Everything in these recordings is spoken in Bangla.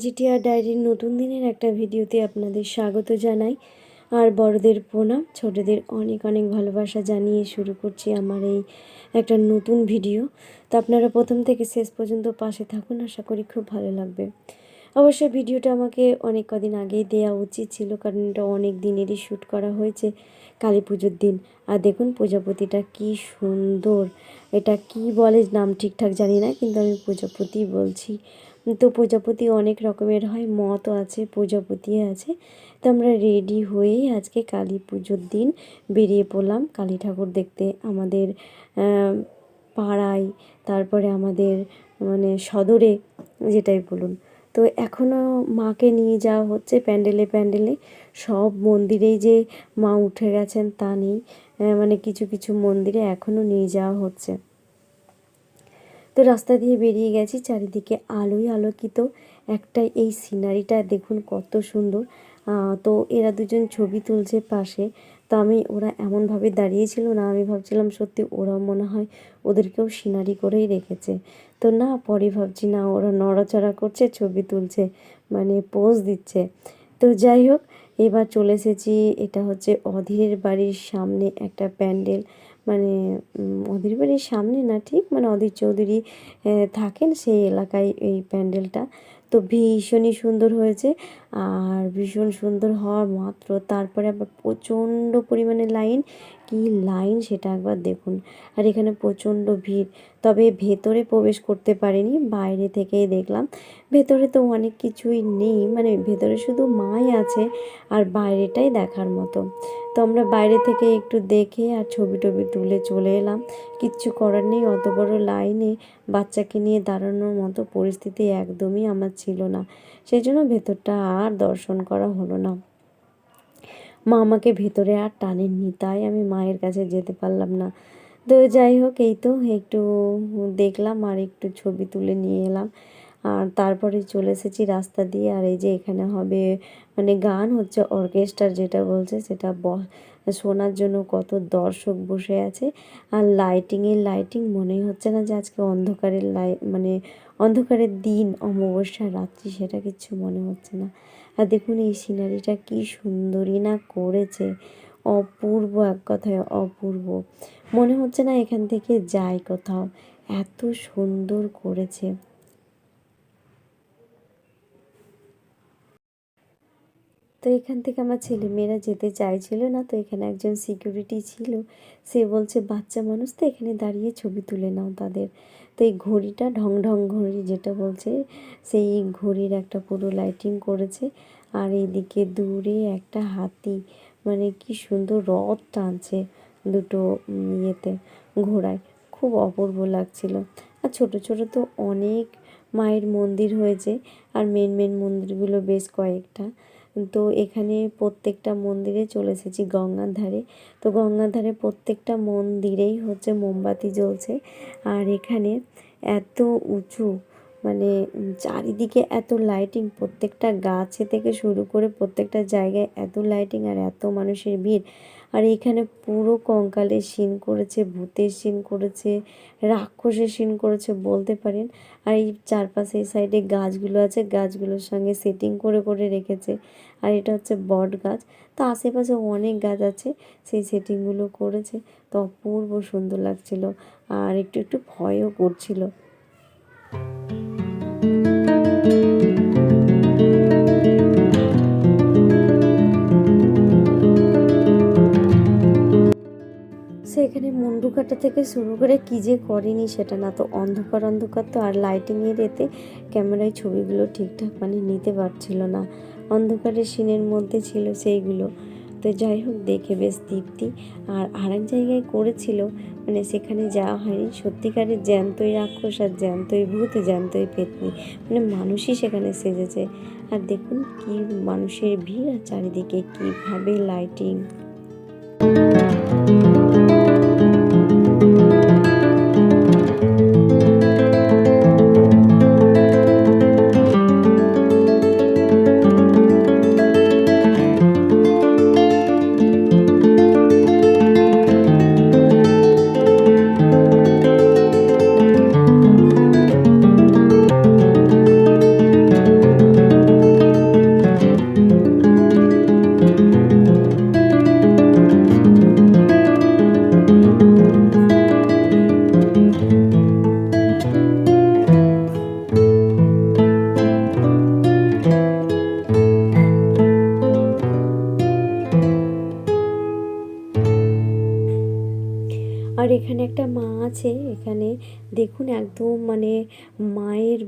আরজিটিআর ডায়েরির নতুন দিনের একটা ভিডিওতে আপনাদের স্বাগত জানাই। আর বড়দের প্রণাম, ছোটদের অনেক অনেক ভালোবাসা জানিয়ে শুরু করছি আমার এই একটা নতুন ভিডিও। তো আপনারা প্রথম থেকে শেষ পর্যন্ত পাশে থাকুন, আশা করি খুব ভালো লাগবে। অবশ্যই ভিডিওটা আমাকে অনেক কদিন আগেই দেওয়া উচিত ছিল, কারণ এটা অনেক দিনেরই শ্যুট করা হয়েছে কালী পুজোর দিন। আর দেখুন প্রজাপতিটা কি সুন্দর, এটা কি বলে নাম ঠিকঠাক জানি না, কিন্তু আমি প্রজাপতি বলছি। তো প্রজাপতি অনেক রকমের হয়, মতও আছে প্রজাপতি আছে। তো আমরা রেডি হয়েই আজকে কালী পুজোর দিন বেরিয়ে পড়লাম। কালী ঠাকুর দেখতে আমাদের পাড়ায়, তারপরে আমাদের মানে সদরে যেটাই বলুন। তো এখনও মাকে নিয়ে যাওয়া হচ্ছে প্যান্ডেলে প্যান্ডেলে। সব মন্দিরেই যে মা উঠে গেছেন তা নেই। মানে কিছু কিছু মন্দিরে এখনও নিয়ে যাওয়া হচ্ছে। তো রাস্তা দিয়ে বেরিয়ে গেছি, চারিদিকে আলোই আলোকিত। একটা এই সিনারিটা দেখুন কত সুন্দর। তো এরা দুজন ছবি তুলছে পাশে। তো আমি, ওরা এমনভাবে দাঁড়িয়েছিল না, আমি ভাবছিলাম সত্যি ওরা মনে হয় ওদেরকেও সিনারি করেই রেখেছে। তো না, পরে ভাবছি না, ওরা নড়াচড়া করছে, ছবি তুলছে মানে পোজ দিচ্ছে। তো যাই হোক, এবার চলে এসেছি, এটা হচ্ছে অধীরের বাড়ির সামনে একটা প্যান্ডেল। মানে অধীর বাড়ির সামনে না, ঠিক? মানে অধীর চৌধুরী থাকেন সেই এলাকায় এই প্যান্ডেলটা। তো ভীষণই সুন্দর হয়েছে। আর ভীষণ সুন্দর হওয়ার মাত্র তারপরে আবার প্রচণ্ড পরিমাণে লাইন। কি লাইন সেটা একবার দেখুন। আর এখানে প্রচণ্ড ভিড়। তবে ভেতরে প্রবেশ করতে পারেনি, বাইরে থেকেই দেখলাম। ভেতরে তো অনেক কিছুই নেই। মানে ভেতরে শুধু মাই আছে আর বাইরেটাই দেখার মতো। তো আমরা বাইরে থেকে একটু দেখে আর ছবি টবি তুলে চলে এলাম। কিচ্ছু করার নেই, অত বড় লাইনে বাচ্চাকে নিয়ে দাঁড়ানোর মতো পরিস্থিতি একদমই আমার ছিল না। সেই জন্য ভেতরটা আর দর্শন করা হলো না। মা আমাকে ভেতরে আর টানেননি, তাই আমি মায়ের কাছে যেতে পারলাম না। তো যাই হোক, এই তো একটু দেখলাম আর একটু ছবি তুলে নিয়ে এলাম। আর তারপরে চলে এসেছি রাস্তা দিয়ে। আর এই যে এখানে হবে মানে গান হচ্ছে অর্কেস্ট্রার যেটা বলছে, সেটা শোনার জন্য কত দর্শক বসে আছে। আর লাইটিংয়ের লাইটিং মনেই হচ্ছে না যে আজকে অন্ধকারের লাই মানে অন্ধকারের দিন, অমাবস্যা, রাত্রি, সেটা কিচ্ছু মনে হচ্ছে না। আর দেখুন এই সিনারিটা কি সুন্দরই না করেছে। অপূর্ব, এক কথায় অপূর্ব। মনে হচ্ছে না এখান থেকে যাই কোথাও। এত সুন্দর করেছে তো এখান থেকে আমার ছেলে মেয়েরা যেতে চাইছিল না, তো এখানে একজন সিকিউরিটি ছিল। সে বলছে, বাচ্চা মানুষ তো এখানে দাঁড়িয়ে ছবি তুলে নাও তাদের। তো এই ঘড়িটা ঢং ঢং ঘড়ি যেটা বলছে, সেই ঘড়ির একটা পুরো লাইটিং করেছে। আর এইদিকে দূরে একটা হাতি মানে কি সুন্দর রথ টানছে দুটো ইয়েতে, ঘোড়ায়। খুব অপূর্ব লাগছিল। আর ছোট ছোট তো অনেক মায়ের মন্দির হয়েছে, আর মেন মেন মন্দিরগুলো বেশ কয়েকটা। তো এখানে প্রত্যেকটা মন্দিরে চলে এসেছি গঙ্গার ধারে। তো গঙ্গার ধারে প্রত্যেকটা মন্দিরেই হচ্ছে মোমবাতি জ্বলছে। আর এখানে এত উঁচু মানে চারিদিকে এত লাইটিং প্রত্যেকটা গাছে থেকে শুরু করে প্রত্যেকটা জায়গায় এত লাইটিং আর এত মানুষের ভিড়। আর এখানে পুরো কঙ্কালের সিন করেছে, ভূতের সিন করেছে, রাক্ষসের সিন করেছে বলতে পারেন। আর এই চারপাশে, এই সাইডে গাছগুলো আছে, গাছগুলোর সঙ্গে সেটিং করে করে রেখেছে। আর এটা হচ্ছে বট গাছ। তো আশেপাশে অনেক গাছ আছে, সেই সেটিংগুলো করেছে। তো অপূর্ব সুন্দর লাগছিল। আর একটু একটু ভয়ও করছিল। এখানে মুন্ডু কাটা থেকে শুরু করে কী যে করেনি সেটা না তো অন্ধকার অন্ধকার তো আর লাইটিংয়ের এতে ক্যামেরায় ছবিগুলো ঠিকঠাক মানে নিতে পারছিল না। অন্ধকারের সিনের মধ্যে ছিল সেইগুলো। তো যাই হোক, দেখে বেশ তৃপ্তি। আর আরেক জায়গায় করেছিল মানে সেখানে যাওয়া হয়নি। সত্যিকারের জ্যান্তই রাক্ষস আর জ্যান্তই ভূত, জ্যান্তই পেতনি। মানে মানুষই সেখানে সেজেছে। আর দেখুন কি মানুষের ভিড় আর চারিদিকে কীভাবে লাইটিং দেখুন একদম মানে মায়ের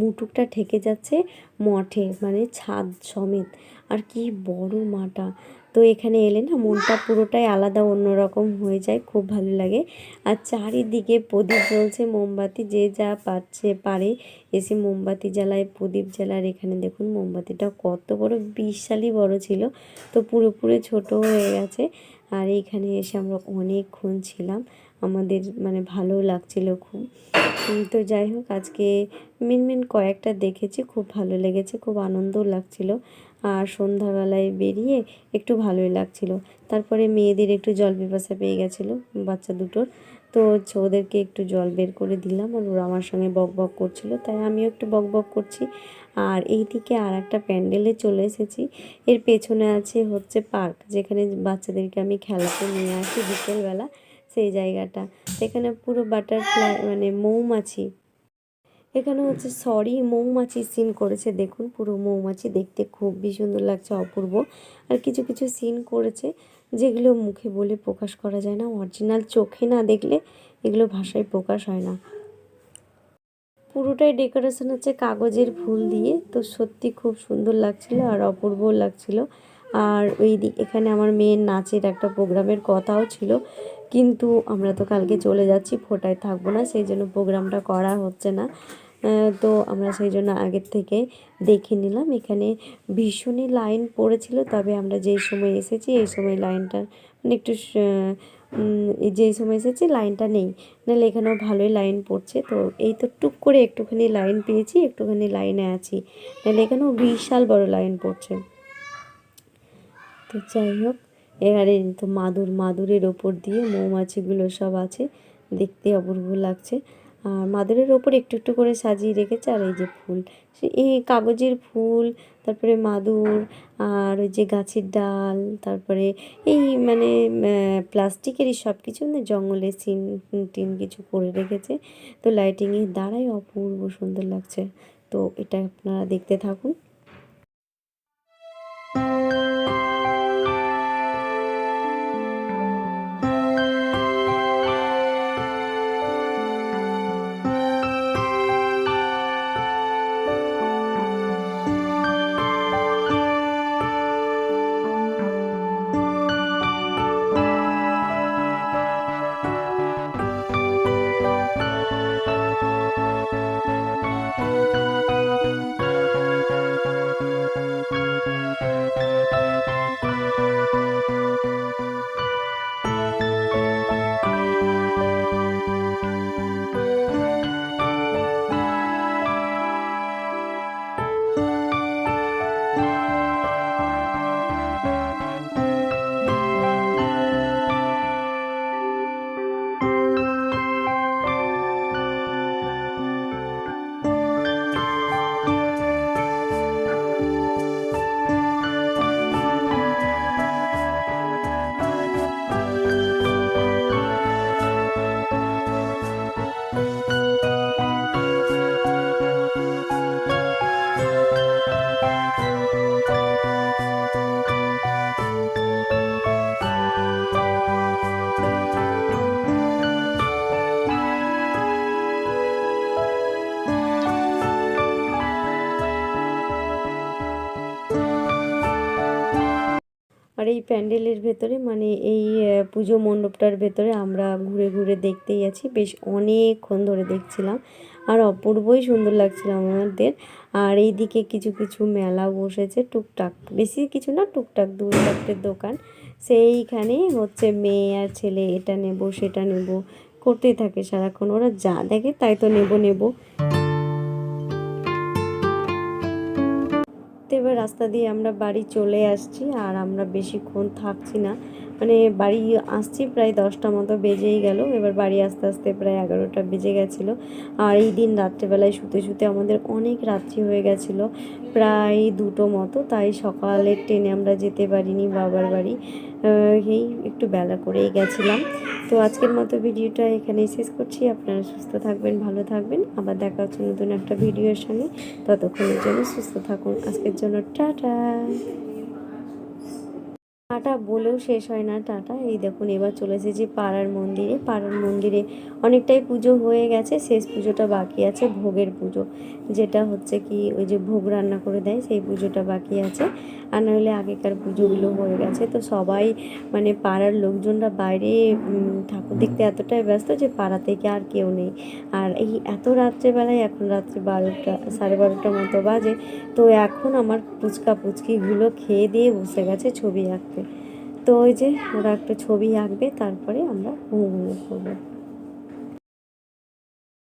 মুটুকটা ঠেকে যাচ্ছে মঠে মানে ছাদ সমেত। আর কি বড় মাটা। তো এখানে এলে না মনটা পুরোটাই আলাদা, অন্যরকম হয়ে যায়, খুব ভালো লাগে। আর চারিদিকে প্রদীপ জ্বলছে মোমবাতি, যে যা পাচ্ছে পারে এসে মোমবাতি জ্বালায়, প্রদীপ জ্বালার এখানে দেখুন মোমবাতিটা কত বড়, বিশালই বড় ছিল। তো পুরোপুরি ছোট হয়ে গেছে। আর এইখানে এসে আমরা অনেকক্ষণ ছিলাম। আমাদের মানে ভালো লাগছিল খুব। তো যাই হোক আজকে মেন মেন কয়েকটা দেখেছি, খুব ভালো লেগেছে, খুব আনন্দও লাগছিল। আর সন্ধ্যাবেলায় বেরিয়ে একটু ভালোই লাগছিল। তারপরে মেয়েদের একটু জল পিপাসা পেয়ে গেছিল, বাচ্চা দুটোর। তো হচ্ছে ওদেরকে একটু জল বের করে দিলাম আর ওরা আমার সঙ্গে বক বক করছিল, তাই আমিও একটু বক বক করছি। আর এই দিকে আর একটা প্যান্ডেলে চলে এসেছি, এর পেছনে আছে হচ্ছে পার্ক, যেখানে বাচ্চাদেরকে আমি খেলাতে নিয়ে আসি বিকেলবেলা। সেই জায়গাটা। এখানে পুরো বাটারফ্লাই মানে মৌমাছি। এখানে হচ্ছে সরি মৌমাছি সিন করেছে। দেখুন, পুরো মৌমাছি দেখতে খুবই সুন্দর লাগছে, অপূর্ব। আর কিছু কিছু সিন করেছে, যেগুলো মুখে বলে প্রকাশ করা যায় না। অরিজিনাল চোখে না দেখলে এগুলো ভাষায় প্রকাশ হয় না। পুরোটাই ডেকোরেশন হচ্ছে কাগজের ফুল দিয়ে। তো সত্যি খুব সুন্দর লাগছিল আর অপূর্ব লাগছিল। আর ওই এখানে আমার মেয়ের নাচের একটা প্রোগ্রামের কথাও ছিল। কিন্তু আমরা তো কালকে চলে যাচ্ছি, ফোটায় থাকব না, সেই জন্য প্রোগ্রামটা করা হচ্ছে না। তো আমরা সেই জন্য আগের থেকে দেখে নিলাম, এখানে ভীষণই লাইন পড়েছিল, তবে আমরা যেই সময় এসেছি, এই সময় লাইনটা মানে একটু যেই সময় এসেছি, লাইনটা নেই। নাহলে এখানেও ভালোই লাইন পড়ছে, তো এই তো টুক করে একটুখানি লাইন পেয়েছি, একটুখানি লাইনে আছি। নাহলে এখানেও বিশাল বড় লাইন পড়ছে। তো যাই হোক এবারে তো মাদুর, মাদুরের ওপর দিয়ে মৌমাছিগুলো সব আছে। দেখতে অপূর্ব লাগছে। আর মাদুরের ওপর একটু একটু করে সাজিয়ে রেখেছে। আর এই যে ফুল, সে এই কাগজের ফুল, তারপরে মাদুর, আর ওই যে গাছের ডাল, তারপরে এই মানে প্লাস্টিকেরই সব কিছু মানে জঙ্গলে সিন, টিন কিছু করে রেখেছে। তো লাইটিংয়ের দ্বারাই অপূর্ব সুন্দর লাগছে। তো এটা আপনারা দেখতে থাকুন। আর এই প্যান্ডেলের ভেতরে মানে এই পুজো মণ্ডপটার ভেতরে আমরা ঘুরে ঘুরে দেখতেই আছি। বেশ অনেকক্ষণ ধরে দেখছিলাম। আর অপূর্বই সুন্দর লাগছিল আমাদের। আর এইদিকে কিছু কিছু মেলা বসেছে টুকটাক। বেশি কিছু না, টুকটাক দু দোকান। সেইখানে হচ্ছে মেয়ে আর ছেলে, এটা নেব, সেটা নেব, করতেই থাকে সারাক্ষণ। ওরা যা দেখে তাই তো নেব নেব। রাস্তা দিয়ে আমরা বাড়ি চলে আসছি আর আমরা বেশিক্ষণ থাকছি না। মানে বাড়ি আসছি প্রায় দশটা মতো বেজেই গেল। এবার বাড়ি আসতে আসতে প্রায় এগারোটা বেজে গেছিল। আর এই দিন রাত্রেবেলায় শুতে শুতে আমাদের অনেক রাত্রি হয়ে গেছিল, প্রায় দুটো মতো। তাই সকালের ট্রেনে আমরা যেতে পারিনি বাবার বাড়ি। এই একটু বেলা করেই গেছিলাম। তো আজকের মতো ভিডিওটা এখানেই শেষ করছি। আপনারা সুস্থ থাকবেন, ভালো থাকবেন। আবার দেখা হচ্ছে নতুন একটা ভিডিওর সঙ্গে। ততক্ষণের জন্য সুস্থ থাকুন। আজকের জন্য টাটা। টাটা বলেও শেষ হয় না, টাটা। এই দেখুন, এবার চলে এসেছি পাড়ার মন্দিরে। পাড়ার মন্দিরে অনেকটাই পুজো হয়ে গেছে, শেষ পুজোটা বাকি আছে, ভোগের পুজো। যেটা হচ্ছে কি, ওই যে ভোগ রান্না করে দেয়, সেই পুজোটা বাকি আছে। আর নাহলে আগেকার পুজোগুলো হয়ে গেছে। তো সবাই মানে পাড়ার লোকজনরা বাইরে ঠাকুর দেখতে এতটাই ব্যস্ত যে পাড়া থেকে আর কেউ নেই। আর এই এত রাত্রেবেলায়, এখন রাত্রে বারোটা, সাড়ে বারোটার মতো বাজে, তো এখন আমার পুচকা পুচকিগুলো খেয়ে দিয়ে বসে গেছে ছবি আঁকতে। তো ওই যে ওরা একটা ছবি আঁকবে তারপরে আমরা ঘুমিয়ে পড়ব